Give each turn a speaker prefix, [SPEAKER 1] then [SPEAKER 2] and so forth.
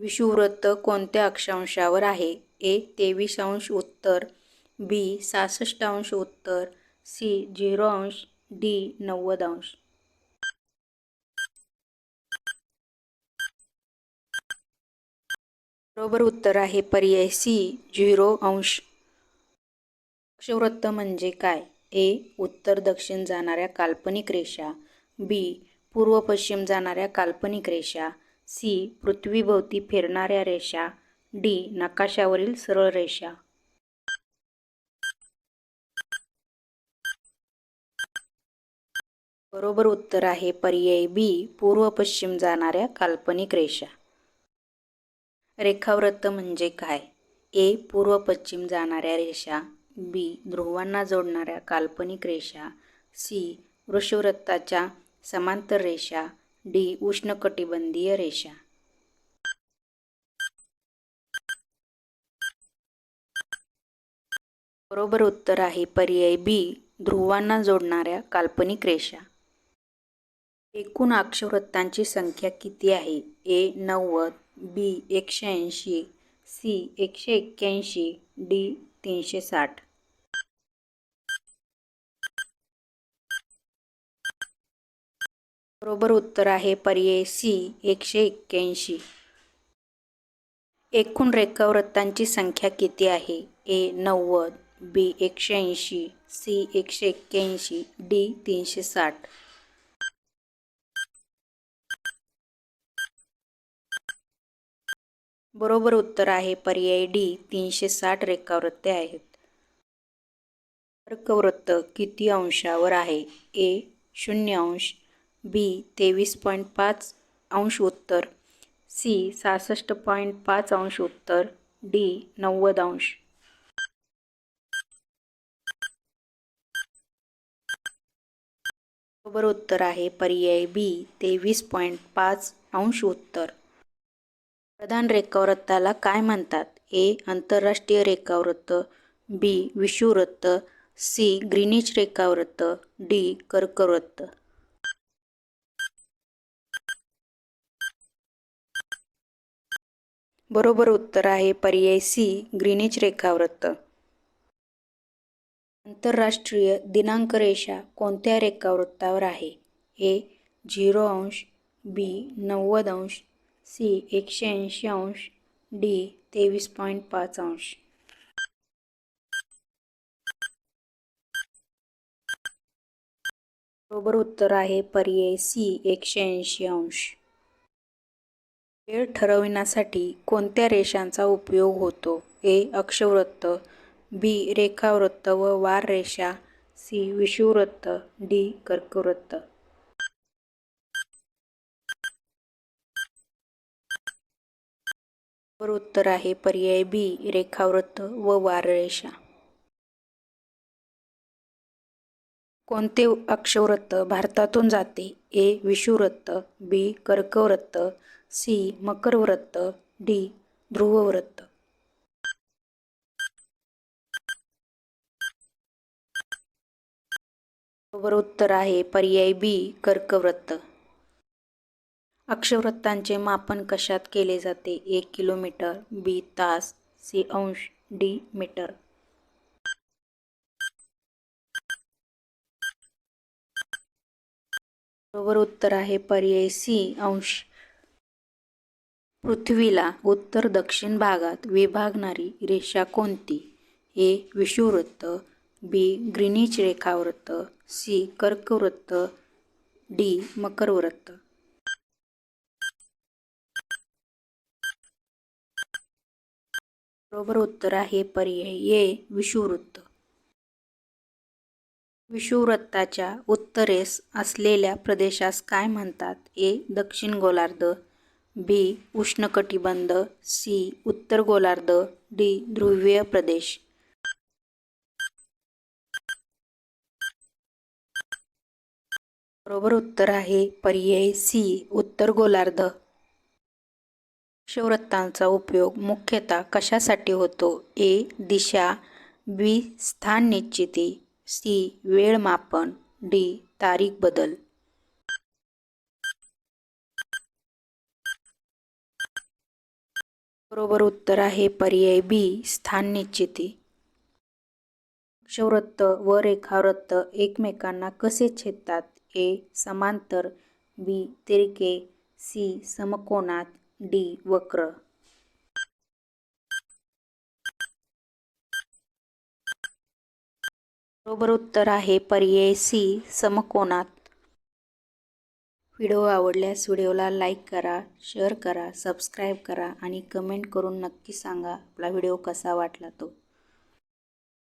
[SPEAKER 1] विषुववृत्त कोणत्या अक्षांशावर आहे? ए तेवीस अंश उत्तर बी सहासष्ट अंश उत्तर सी झिरो अंश डी नव्वद अंश. बरोबर उत्तर आहे पर्याय सी झिरो अंश. अक्षवृत्त म्हणजे काय? ए उत्तर दक्षिण जाणाऱ्या काल्पनिक रेषा बी पूर्व पश्चिम जाणाऱ्या काल्पनिक रेषा सी. पृथ्वीभोवती फिरणाऱ्या रेषा. डी. नकाशावरील सरळ रेषा. बरोबर उत्तर आहे पर्याय बी. पूर्व पश्चिम जाणाऱ्या काल्पनिक रेषा. रेखावृत्त म्हणजे काय? ए. पूर्व पश्चिम जाणाऱ्या रेषा. बी. ध्रुवांना जोडणाऱ्या काल्पनिक रेषा. सी. वृषवृत्ताच्या समांतर रेषा. डी. उष्णकटिबंधीय रेषा. बरोबर उत्तर आहे पर्याय बी. ध्रुवांना जोडणाऱ्या काल्पनिक रेषा. एकूण अक्षवृत्तांची संख्या किती आहे? ए नव्वद बी एकशे ऐंशी सी एकशे एक्क्याऐंशी डी तीनशे साठ. बरोबर उत्तर आहे पर्याय सी एकशे एक्क्याऐंशी. एकूण रेखावृत्तांची संख्या किती आहे? ए नव्वद बी एकशे ऐंशी सी एकशे एक्क्याऐंशी डी तीनशे साठ. बरोबर उत्तर आहे पर्याय डी तीनशे साठ रेखावृत्ते आहेत. कर्कवृत्त किती अंशावर आहे? ए शून्य अंश बी तेवीस पॉईंट पाच अंश उत्तर. सी सहासष्ट पॉईंट पाच अंश उत्तर. डी नव्वद अंश. बरोबर उत्तर आहे. पर्याय बी तेवीस पॉईंट पाच अंश उत्तर. प्रधान रेखावृत्ताला काय म्हणतात? ए आंतरराष्ट्रीय रेखावृत्त. बी विषुववृत्त. सी ग्रीनिच रेखावृत्त. डी कर्कवृत्त. बरोबर उत्तर आहे पर्याय सी ग्रीनिच रेखावृत्त. आंतरराष्ट्रीय दिनांक रेषा कोणत्या रेखावृत्तावर आहे? ए झिरो अंश बी नव्वद अंश सी एकशे ऐंशी अंश डी तेवीस पॉईंट पाच अंश. बरोबर उत्तर आहे पर्याय सी एकशे ऐंशी अंश. वेळ ठरविण्यासाठी कोणत्या रेषांचा उपयोग होतो? ए. अक्षवृत्त बी. रेखावृत्त व वार रेषा सी. विषुववृत्त डी. कर्कवृत्त. उत्तर आहे पर्याय बी. रेखावृत्त व वार रेषा. कोणते अक्षवृत्त भारतातून जाते? ए. विषुववृत्त बी. कर्कवृत्त सी. मकरवृत्त. डी. ध्रुववृत्त. बरोबर उत्तर आहे पर्याय बी कर्कवृत्त. अक्षवृत्तांचे मापन कशात केले जाते? एक किलोमीटर बी तास सी अंश डी मीटर. बरोबर उत्तर आहे पर्याय सी अंश. पृथ्वीला उत्तर दक्षिण भागात विभागणारी रेषा कोणती? ए. विषुववृत्त बी. ग्रीनिच रेखावृत्त सी. कर्कवृत्त डी. मकरवृत्त. बरोबर उत्तर आहे पर्याय ए. विषुववृत्त. विषुववृत्ताच्या उत्तरेस असलेल्या प्रदेशास काय म्हणतात? ए. दक्षिण गोलार्ध बी. उष्णकटिबंध सी. उत्तर गोलार्ध डी. ध्रुवीय प्रदेश. बरोबर उत्तर आहे पर्याय सी. उत्तर गोलार्ध. अक्षवृत्तांचा उपयोग मुख्यतः कशासाठी होतो? ए. दिशा. बी. स्थान निश्चिती. सी. वेळ मापन. डी. तारीख बदल. बरोबर उत्तर आहे पर्याय बी स्थान निश्चिती. अक्षवृत्त व रेखावृत्त एकमेकांना कसे छेदतात? ए समांतर बी तिरके सी समकोनात डी वक्र. बरोबर उत्तर आहे पर्याय सी समकोनात. व्हिडिओ आवडल्यास व्हिडिओला लाईक करा शेअर करा सबस्क्राईब करा आणि कमेंट करून नक्की सांगा आपला व्हिडिओ कसा वाटला तो.